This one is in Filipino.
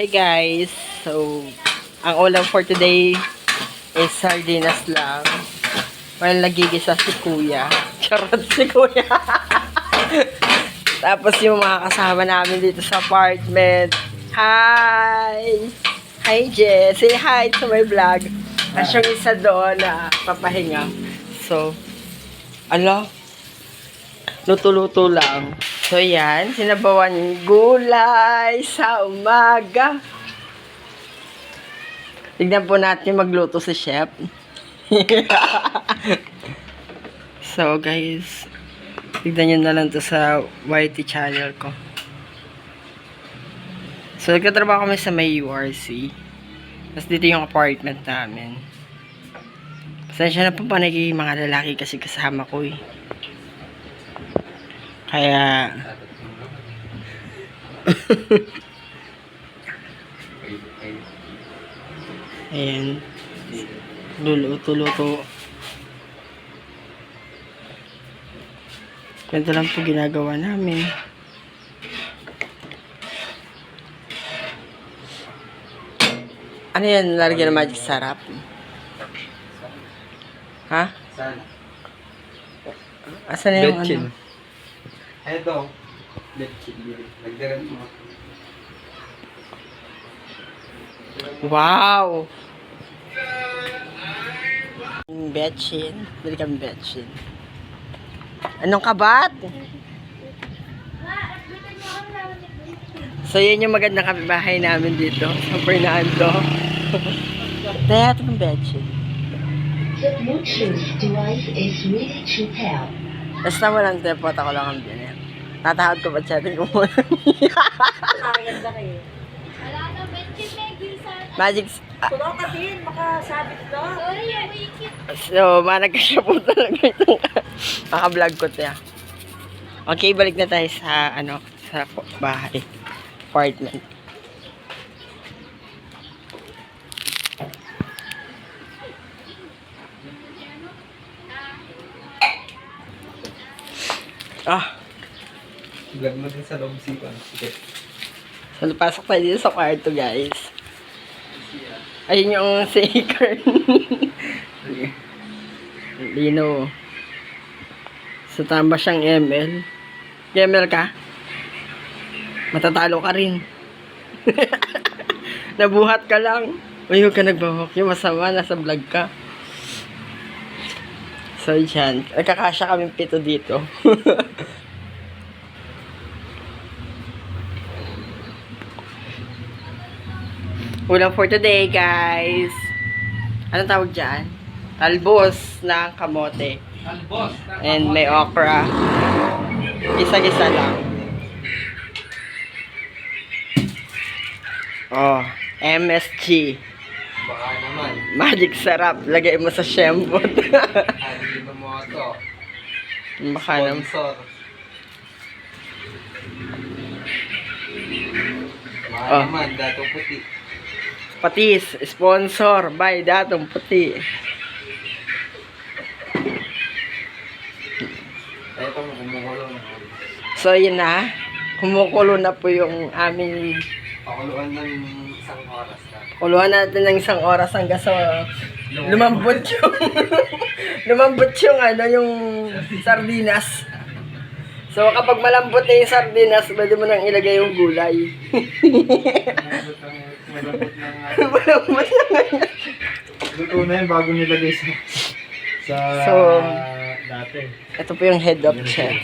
Hi guys! So, ang ulam for today is sardinas lang. While nagigisa si kuya. Charot si kuya. Tapos yung mga kasama namin dito sa apartment. Hi! Hi Jess! Say hi to my vlog. At yung isa doon na papahinga. So, ano? Luto-luto lang. So, yan. Sinabawan gulay sa umaga. Tignan po natin magluto si chef. so, guys. Tignan nyo na lang to sa YT channel ko. So, nagtatrabaho kami sa may URC. Tapos dito yung apartment namin. Pasensya na po pa naging mga lalaki kasi kasama ko eh. Kaya... Ayan. Luluto-luto. Ganito lang po ginagawa namin. Ano yan? Lalagyan ng magic sarap? Ha? Saan? Asan na yung ano? Eto. Nagdagan mo. Wow! Betchin. Bili kami betchin. Anong kabat? So, yun yung magandang kapibahay namin dito sa Fernando. Kaya ito ng betchin. The Bluetooth device is ready to pair. Basta walang tepot, ako lang ang binip. Tatahod ko ba chatting ko muna? Magic... ah, Tulong ka din, makasabit ka. So, manag ka siya po talaga itong makablog ko tiya. Okay, balik na tayo sa, ano, sa bahay. Apartment. Ah, Vlog mo din sa loob sipan. Sige. so napasok tayo dito sa kwarto, guys. Ayun yung shaker. Lino. So, tama siyang ML. ML ka? Matatalo ka rin. Nabuhat ka lang. Uy, huwag ka nagbahok. Yung masama, nasa vlog ka. So, yan. Nagkakasya kami pito dito. Ulam for today, guys. Anong tawag dyan? Talbos ng kamote. Albos. And may okra. Gisa-gisa lang. Oh, MSG. Baka naman. Magic sarap. Lagay mo sa shembot. Hindi mo ito? Baka naman. Sponsor. Baka Oh. naman. Dato puti. Patis, sponsor by Datong Puti. So, yun na. Kumukulo na po yung aming Pakuluan ng isang oras na. Kuluhan natin ng isang oras hanggang sa lumambot yung lumambot yung ano yung sardinas. So kapag malambot na yung sardinas, pwede mo nang ilagay yung gulay. Malambot na ngayon. Luto na yun bago nilagay sa sa So, dati. ito po yung head of chef.